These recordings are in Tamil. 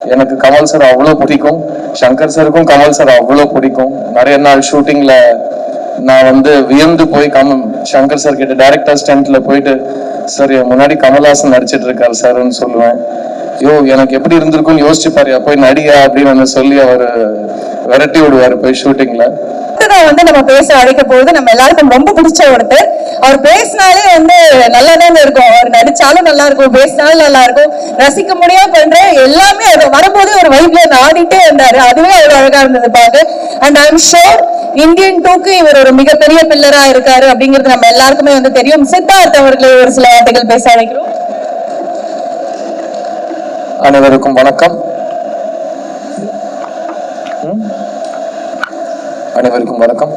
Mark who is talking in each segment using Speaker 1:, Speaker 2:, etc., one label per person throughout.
Speaker 1: எனக்கு கமல் சார் அவ்வளோ பிடிக்கும். சங்கர் சாருக்கும் கமல் சார் அவ்வளோ பிடிக்கும். நிறைய நாள் ஷூட்டிங்கில் நான் வந்து வியந்து போய் கமல் சங்கர் சார் கிட்ட டேரக்டர் ஸ்டண்ட்ல போயிட்டு சார் முன்னாடி கமல்ஹாசன் நடிச்சிட்டு இருக்காரு சார்னு சொல்லுவேன். யோ எனக்கு எப்படி இருந்திருக்கும்னு யோசிச்சு பாரு போய் நடிகா அப்படின்னு சொல்லி அவர் விரட்டி விடுவார் போய் ஷூட்டிங்கில்
Speaker 2: ஒருத்தரை வந்து நம்ம பேச அழைக்க போகுது நம்ம எல்லாருக்கும் ரொம்ப பிடிச்ச ஒருத்தர். அவர் பேசினாலே வந்து நல்லா தாங்க இருக்கும். அவர் நடிச்சாலும் நல்லா இருக்கும் பேசினாலும் நல்லா இருக்கும். ரசிக்க முடியாம பண்ற எல்லாமே அவர் வரும்போது ஒரு வைப்ல நாடிட்டே இருந்தாரு அதுவே அவர் அழகா இருந்தது பாக்க அண்ட் ஐம் ஷோர் இந்தியன் டூக்கு இவர் ஒரு மிகப்பெரிய பில்லரா இருக்காரு அப்படிங்கிறது நம்ம எல்லாருக்குமே வந்து தெரியும். சித்தார்த் அவர்களை ஒரு சில வார்த்தைகள் பேச அழைக்கிறோம்.
Speaker 1: அனைவருக்கும் வணக்கம். அனைவருக்கும் வணக்கம்.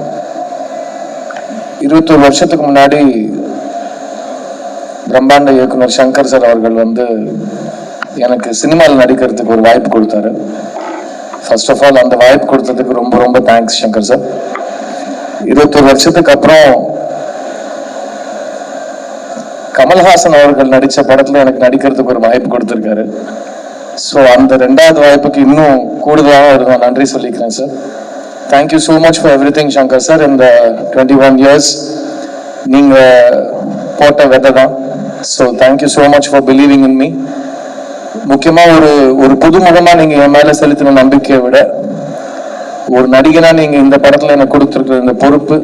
Speaker 1: இருபத்தொரு வருஷத்துக்கு முன்னாடி பிரம்மாண்ட இயக்குனர் சங்கர் சார் அவர்கள் வந்து எனக்கு சினிமாவில் நடிக்கிறதுக்கு ஒரு வாய்ப்பு கொடுத்தாரு. ஃபர்ஸ்ட் ஆஃப் ஆல் அந்த வாய்ப்பு கொடுத்ததுக்கு ரொம்ப ரொம்ப தேங்க்ஸ் சங்கர் சார். இருபத்தொரு வருஷத்துக்கு அப்புறம் கமல்ஹாசன் அவர்கள் நடித்த படத்தில் எனக்கு நடிக்கிறதுக்கு ஒரு வாய்ப்பு கொடுத்துருக்காரு. ஸோ அந்த ரெண்டாவது வாய்ப்புக்கு இன்னும் கூடுதலாக ஒரு நன்றி சொல்லிக்கிறேன் sir. Thank you so much for everything Shankar sir இந்த டுவெண்ட்டி ஒன் இயர்ஸ் நீங்கள் போட்ட விதை தான் so thank you so much for believing in me முக்கியமாக ஒரு ஒரு புதுமுகமாக நீங்கள் என் மேலே செலுத்தின நம்பிக்கையை விட ஒரு நடிகனாக நீங்கள் இந்த படத்தில் எனக்கு கொடுத்துருக்குற இந்த பொறுப்பு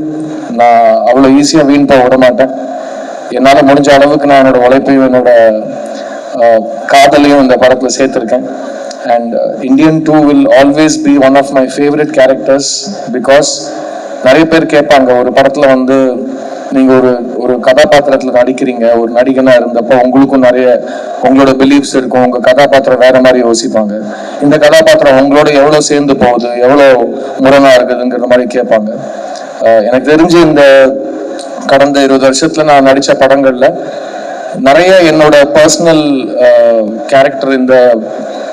Speaker 1: நான் அவ்வளோ ஈஸியாக வீண் போக விட மாட்டேன் என்னால் முடிஞ்ச அளவுக்கு நான் என்னோட உழைப்பையும் என்னோட காதலையும் இந்த படத்தில் சேர்த்துருக்கேன். And Indian two will always be one of my favourite characters because நிறைய பேர் கேட்பாங்க ஒரு படத்துல வந்து நீங்க ஒரு ஒரு கதாபாத்திரத்துல நடிக்கிறீங்க ஒரு நடிகனா இருந்தப்போ உங்களுக்கும் நிறைய உங்களோட பிலீஃப்ஸ் இருக்கும் உங்க கதாபாத்திரம் வேற மாதிரி யோசிப்பாங்க. இந்த கதாபாத்திரம் உங்களோட எவ்வளவு சேர்ந்து போகுது எவ்வளவு முரணா இருக்குதுங்கிற மாதிரி கேட்பாங்க. எனக்கு தெரிஞ்சு இந்த கடந்த இருபது வருஷத்துல நான் நடிச்ச படங்கள்ல நிறைய என்னோட பர்சனல் கேரக்டர் இந்த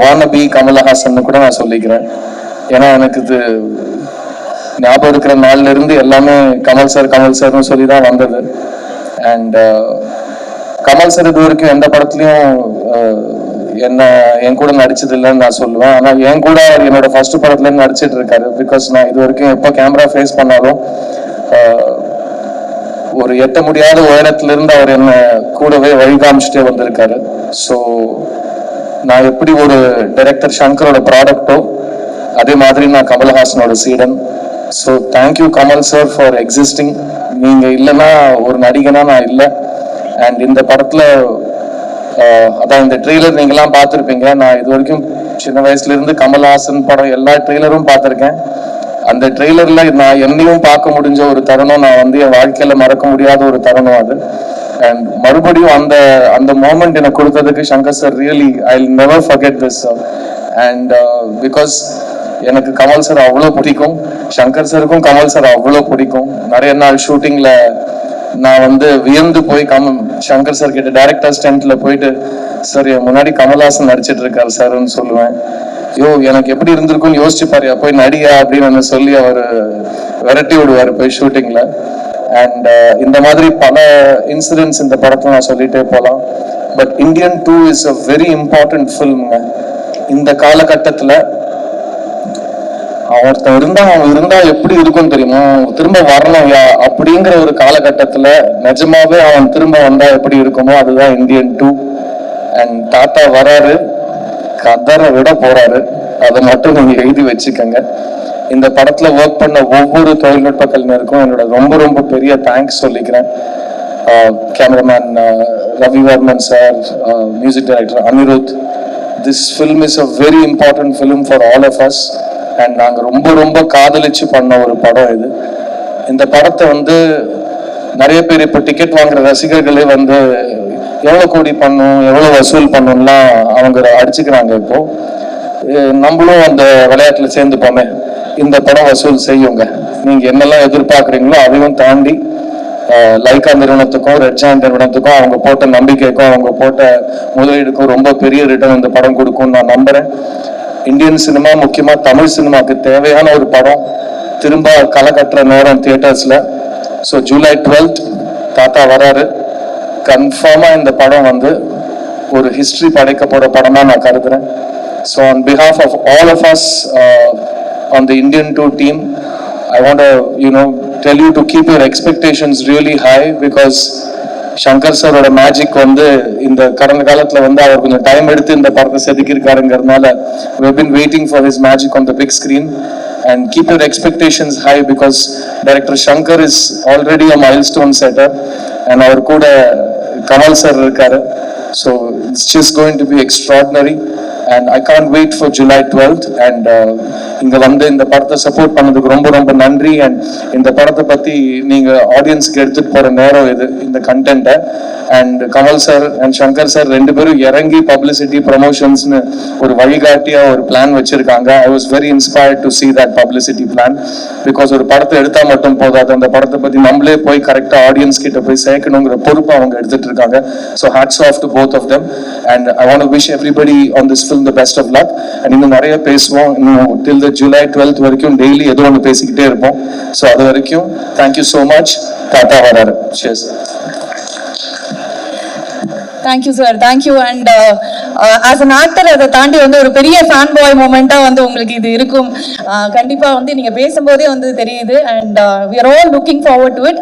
Speaker 1: வானபி கமலஹாசன் கூட நான் சொல்லிக்கிறேன். ஏன்னா எனக்கு இது ஞாபகம் இருக்கிற நாள்ல இருந்து எல்லாமே கமல் சார் கமல் சார்னு சொல்லி தான் வந்தது அண்ட் uh, கமல் சார் இது வரைக்கும் எந்த படத்துலயும் uh, என்ன என் கூட நடிச்சது இல்லைன்னு நான் சொல்லுவேன். ஆனா என் கூட என்னோட ஃபர்ஸ்ட் படத்துல நடிச்சிட்டு இருக்காரு. பிகாஸ் நான் இது வரைக்கும் எப்போ கேமரா ஃபேஸ் பண்ணாலும் uh, ஒரு எட்ட முடியாத உயரத்துல இருந்து அவர் என்ன கூடவே வழி காமிச்சுட்டே வந்திருக்காரு. ஸோ நான் எப்படி ஒரு டைரக்டர் சங்கரோட ப்ராடக்ட்டோ அதே மாதிரி நான் கமல்ஹாசனோட சீடன் so thank you Kamal sir for existing நீங்கள் இல்லைன்னா ஒரு நடிகனா நான் இல்லை. அண்ட் இந்த படத்தில் அதான் இந்த ட்ரெய்லர் நீங்களாம் பார்த்துருப்பீங்க. நான் இது வரைக்கும் சின்ன வயசுலேருந்து கமல்ஹாசன் படம் எல்லா ட்ரெய்லரும் பார்த்துருக்கேன். அந்த ட்ரெய்லரில் நான் என்னையும் பார்க்க முடிஞ்ச ஒரு தருணம் நான் வந்து என் வாழ்க்கையில் மறக்க முடியாத ஒரு தருணம் அது. அண்ட் மறுபடியும் அந்த அந்த மோமெண்ட் எனக்கு கொடுத்ததுக்கு Shankar sir really I never forget this sir and because எனக்கு கமல் சார் அவ்வளோ பிடிக்கும். சங்கர் சாருக்கும் கமல் சார் அவ்வளோ பிடிக்கும். நிறைய நாள் ஷூட்டிங்கில் நான் வந்து வியந்து போய் கமல் சங்கர் சார் கிட்ட டேரக்டர் ஸ்டெண்ட்டில் போயிட்டு சார் என் முன்னாடி கமல்ஹாசன் நடிச்சிட்டு இருக்காரு சார்னு சொல்லுவேன். யோ எனக்கு எப்படி இருந்திருக்கும்னு யோசிச்சு பாரியா போய் நடிகா அப்படின்னு சொல்லி அவர் விரட்டி விடுவார் போய் ஷூட்டிங்கில் அண்ட் uh, இந்த மாதிரி பல இன்சிடென்ட்ஸ் இந்த படத்தில் நான் சொல்லிட்டே போகலாம் but Indian two is a very important ஃபில்முங்க இந்த காலகட்டத்தில் ஒருத்தன் இருந்தா அவன் இருந்தா எப்படி இருக்கும் தெரியுமா? அவன் திரும்ப வரணும்யா அப்படிங்கிற ஒரு காலகட்டத்துல நிஜமாவே அவன் திரும்ப வந்தா எப்படி இருக்குமோ அதுதான் இந்தியன் டூ அண்ட் தாத்தா வராரு கதரை விட போறாரு. அதை மட்டும் நீங்க எழுதி வச்சுக்கோங்க. இந்த படத்துல ஒர்க் பண்ண ஒவ்வொரு தொழில்நுட்ப கலைஞருக்கும் என்னோட ரொம்ப ரொம்ப பெரிய தேங்க்ஸ் சொல்லிக்கிறேன். Uh, cameraman uh, Ravivarman sir music director Anirudh. This film is a very important film for all of us and நாங்கள் ரொம்ப ரொம்ப காதலிச்சு பண்ண ஒரு படம் இது. இந்த படத்தை வந்து நிறைய பேர் இப்போ டிக்கெட் வாங்குற ரசிகர்களே வந்து எவ்வளோ கோடி பண்ணும் எவ்வளோ வசூல் பண்ணணும்லாம் அவங்க அடிச்சுக்கிறாங்க இப்போ. நம்மளும் அந்த விளையாட்டில் சேர்ந்துப்போமே. இந்த படம் வசூல் செய்யுங்க. நீங்க என்னெல்லாம் எதிர்பார்க்குறீங்களோ அதையும் தாண்டி லைக்கா நிறுவனத்துக்கும் ரெட் ஜாயின் நிறுவனத்துக்கும் அவங்க போட்ட நம்பிக்கைக்கும் அவங்க போட்ட முதலீடுக்கும் ரொம்ப பெரிய ரிட்டர்ன் இந்த படம் கொடுக்கும்னு நான் நம்புறேன். இந்தியன் சினிமா முக்கியமாக தமிழ் சினிமாவுக்கு தேவையான ஒரு படம் திரும்ப களை கட்டுற நேரம் தியேட்டர்ஸில் ஸோ ஜூலை டுவெல்த் தாத்தா வராரு. கன்ஃபார்மாக இந்த படம் வந்து ஒரு ஹிஸ்ட்ரி படைக்க போகிற படமாக நான் கருதுறேன். So on behalf of all of us on the Indian tour team. I want to, you know, tell you to keep your expectations really high because Shankar சாரோட மேஜிக் வந்து இந்த கடந்த காலத்தில் வந்து அவர் கொஞ்சம் டைம் எடுத்து இந்த படத்தை செதுக்கியிருக்காருங்கிறதுனால we've been waiting for his magic on the big screen and keep your expectations high because director Shankar is already a milestone setter and அவர் கூட கமல் சார் இருக்காரு so it's just going to be extraordinary and I can't wait for July twelfth and இங்கே வந்து இந்த படத்தை சப்போர்ட் பண்ணதுக்கு ரொம்ப ரொம்ப நன்றி. அண்ட் இந்த படத்தை பற்றி நீங்கள் ஆடியன்ஸ்க்கு எடுத்துகிட்டு போகிற நேரம் இது இந்த கண்டென்ட்டை and Kamal sir and Shankar sir ரெண்டு பேரும் இறங்கி பப்ளிசிட்டி ப்ரமோஷன்ஸ்னு ஒரு வழிகாட்டியாக ஒரு பிளான் வச்சுருக்காங்க. I was very inspired to see that publicity plan because ஒரு படத்தை எடுத்தால் மட்டும் போதாது. அந்த படத்தை பற்றி நம்மளே போய் கரெக்டாக ஆடியன்ஸ் கிட்ட போய் சேர்க்கணுங்கிற பொறுப்பை அவங்க எடுத்துகிட்டு இருக்காங்க. So hats off to both of them and I want wish everybody on this film the best of luck and இன்னும் நிறைய பேசுவோம். இன்னும் டில் த ஜூலை டுவெல்த் வரைக்கும் டெய்லி ஏதோ ஒன்று பேசிக்கிட்டே இருப்போம். ஸோ அது வரைக்கும் தேங்க்யூ ஸோ மச் டாட்டா வராரு. ஷேஸ்
Speaker 2: thank you sir thank you and as an actor அதை தாண்டி வந்து ஒரு பெரிய ஃபேன் பாய் மூமெண்ட்டாக வந்து உங்களுக்கு இது இருக்கும். Uh, கண்டிப்பாக வந்து நீங்கள் பேசும்போதே வந்து தெரியுது. And we are all looking forward to it